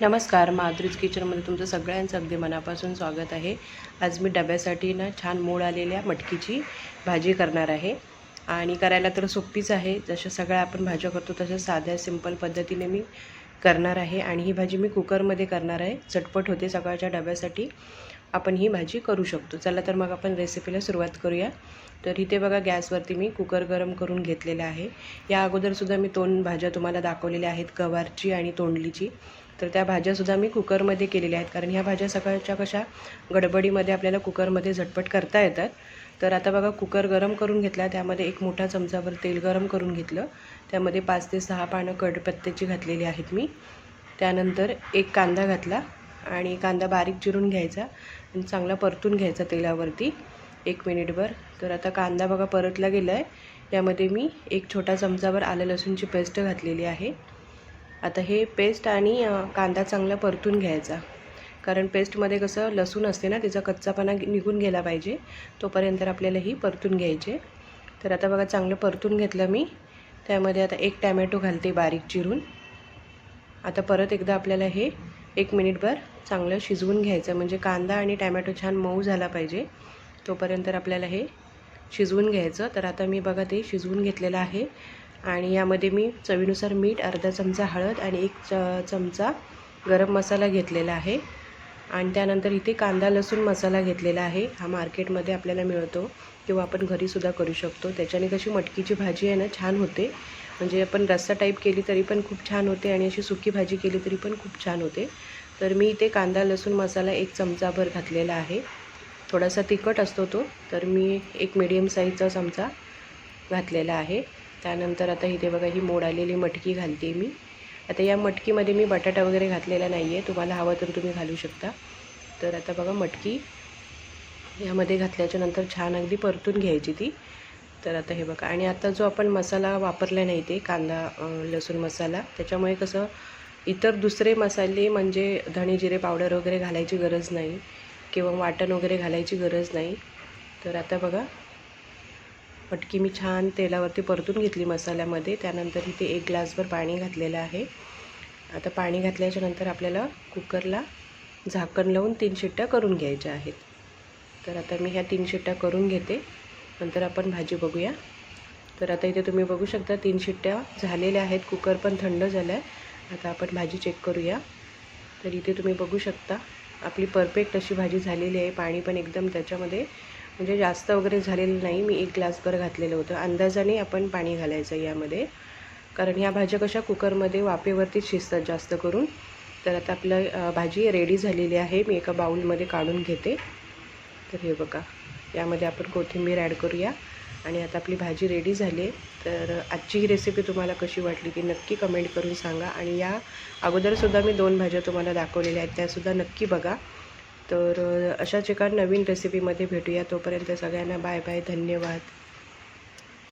नमस्कार माधुरीज किचनमध्ये तुमचं सगळ्यांचं अगदी मनापासून स्वागत आहे. आज मी डब्यासाठी ना छान मूळ आलेल्या मटकीची भाजी करणार आहे. आणि करायला तर सोपीच आहे. जशा सगळ्या आपण भाज्या करतो तशा साध्या सिंपल पद्धतीने मी करणार आहे. आणि ही भाजी मी कुकरमध्ये करणार आहे. चटपट होते सकाळच्या डब्यासाठी. आपण ही भाजी करू शकतो. चला तर मग आपण रेसिपीला सुरुवात करूया. तर इथे बघा गॅसवरती मी कुकर गरम करून घेतलेला आहे. या अगोदरसुद्धा मी दोन भाज्या तुम्हाला दाखवलेल्या आहेत गवारची आणि तोंडलीची. तर त्या भाज्यासुद्धा मी कुकरमध्ये केलेल्या आहेत. कारण ह्या भाज्या सकाळच्या कशा गडबडीमध्ये आपल्याला कुकरमध्ये झटपट करता येतात. तर आता बघा कुकर गरम करून घेतला. त्यामध्ये एक मोठा चमचाभर तेल गरम करून घेतलं. त्यामध्ये पाच ते सहा पानं कडपत्त्याची घातलेली आहेत मी. त्यानंतर एक कांदा घातला. आणि कांदा बारीक चिरून घ्यायचा आणि चांगला परतून घ्यायचा तेलावरती. एक मिनिटभर. तर आता कांदा बघा परतला गेला आहे यामध्ये मी एक छोटा चमचाभर आलं लसूणची पेस्ट घातलेली आहे. आता हे पेस्ट आणि कांदा चांगला परतून घ्यायचा. कारण पेस्टमध्ये कसं लसूण असते ना त्याचा कच्चापणा निघून गेला पाहिजे. तोपर्यंत आपल्याला ही परतून घ्यायचे. तर आता बघा चांगलं परतून घेतलं मी. त्यामध्ये आता एक टॅमॅटो घालते बारीक चिरून. आता परत एकदा आपल्याला हे एक मिनिटभर चांगलं शिजवून घ्यायचं. म्हणजे कांदा आणि टॅमॅटो छान मऊ झाला पाहिजे. तोपर्यंत आपल्याला हे शिजवून घ्यायचं. तर आता मी बघा ते शिजवून घेतलेलं आहे. आणि यामध्ये मी चवीनुसार मीठ अर्धा चमचा हळद आणि एक च चमचा गरम मसाला घेतलेला आहे. आणि त्यानंतर इथे कांदा लसूण मसाला घेतलेला आहे. हा मार्केटमध्ये आपल्याला मिळतो किंवा आपण घरीसुद्धा करू शकतो. त्याच्याने कशी मटकीची भाजी आहे ना छान होते. म्हणजे आपण रस्सा टाईप केली तरी पण खूप छान होते आणि अशी सुकी भाजी केली तरी पण खूप छान होते. तर मी इथे कांदा लसूण मसाला एक चमचाभर घातलेला आहे. थोडासा तिखट असतो तो तर मी एक मिडियम साईजचा चमचा घातलेला आहे. त्यानंतर आता इथे बघा ही मोड आलेली मटकी घालते मी. आता या मटकीमध्ये मी बटाटा वगैरे घातलेला नाही आहे तुम्हाला हवं तर तुम्ही घालू शकता. तर आता बघा मटकी यामध्ये घातल्याच्यानंतर छान अगदी परतून घ्यायची ती. तर आता हे बघा. आणि आता जो आपण मसाला वापरला नाही ते कांदा लसूण मसाला त्याच्यामुळे कसं इतर दुसरे मसाले म्हणजे धणे जिरे पावडर वगैरे घालायची गरज नाही किंवा वाटण वगैरे घालायची गरज नाही. तर आता बघा. मटकी मी छान तेलावरती परतून घेतली मसाल्यामध्ये. त्यानंतर इथे एक ग्लासभर पाणी घातलेलं आहे. आता पाणी घातल्याच्या नंतर आपल्याला कुकरला झाकण लावून तीन शिट्ट्या करून घ्यायच्या आहेत. तर आता मी ह्या तीन शिट्ट्या करून घेते. नंतर आपण भाजी बघूया. तर आता इथे तुम्ही बघू शकता तीन शिट्ट्या झालेल्या आहेत. कुकर पण थंड झालं आहे आता आपण भाजी चेक करूया. तर इथे तुम्ही बघू शकता आपली परफेक्ट अशी भाजी झालेली आहे. पाणी पण एकदम त्याच्यामध्ये म्हणजे जास्त वगैरे झालेलं नाही. मी एक ग्लासभर घातलेलं होतं. अंदाजाने आपण पाणी घालायचं यामध्ये. कारण ह्या भाज्या कशा कुकरमध्ये वाफेवरतीच शिजतात जास्त करून. तर आता आपलं भाजी रेडी झालेली आहे. मी एका बाऊलमध्ये काढून घेते. तर हे बघा. यामध्ये आपण कोथिंबीर ॲड करूया. आणि आता आपली भाजी रेडी झाली आहे. तर आजची ही रेसिपी तुम्हाला कशी वाटली ती नक्की कमेंट करून सांगा. आणि या अगोदरसुद्धा मी दोन भाज्या तुम्हाला दाखवलेल्या आहेत. त्यासुद्धा नक्की बघा. तर अशाच एका नवीन रेसिपीमध्ये भेटूया. तोपर्यंत सगळ्यांना बाय बाय धन्यवाद.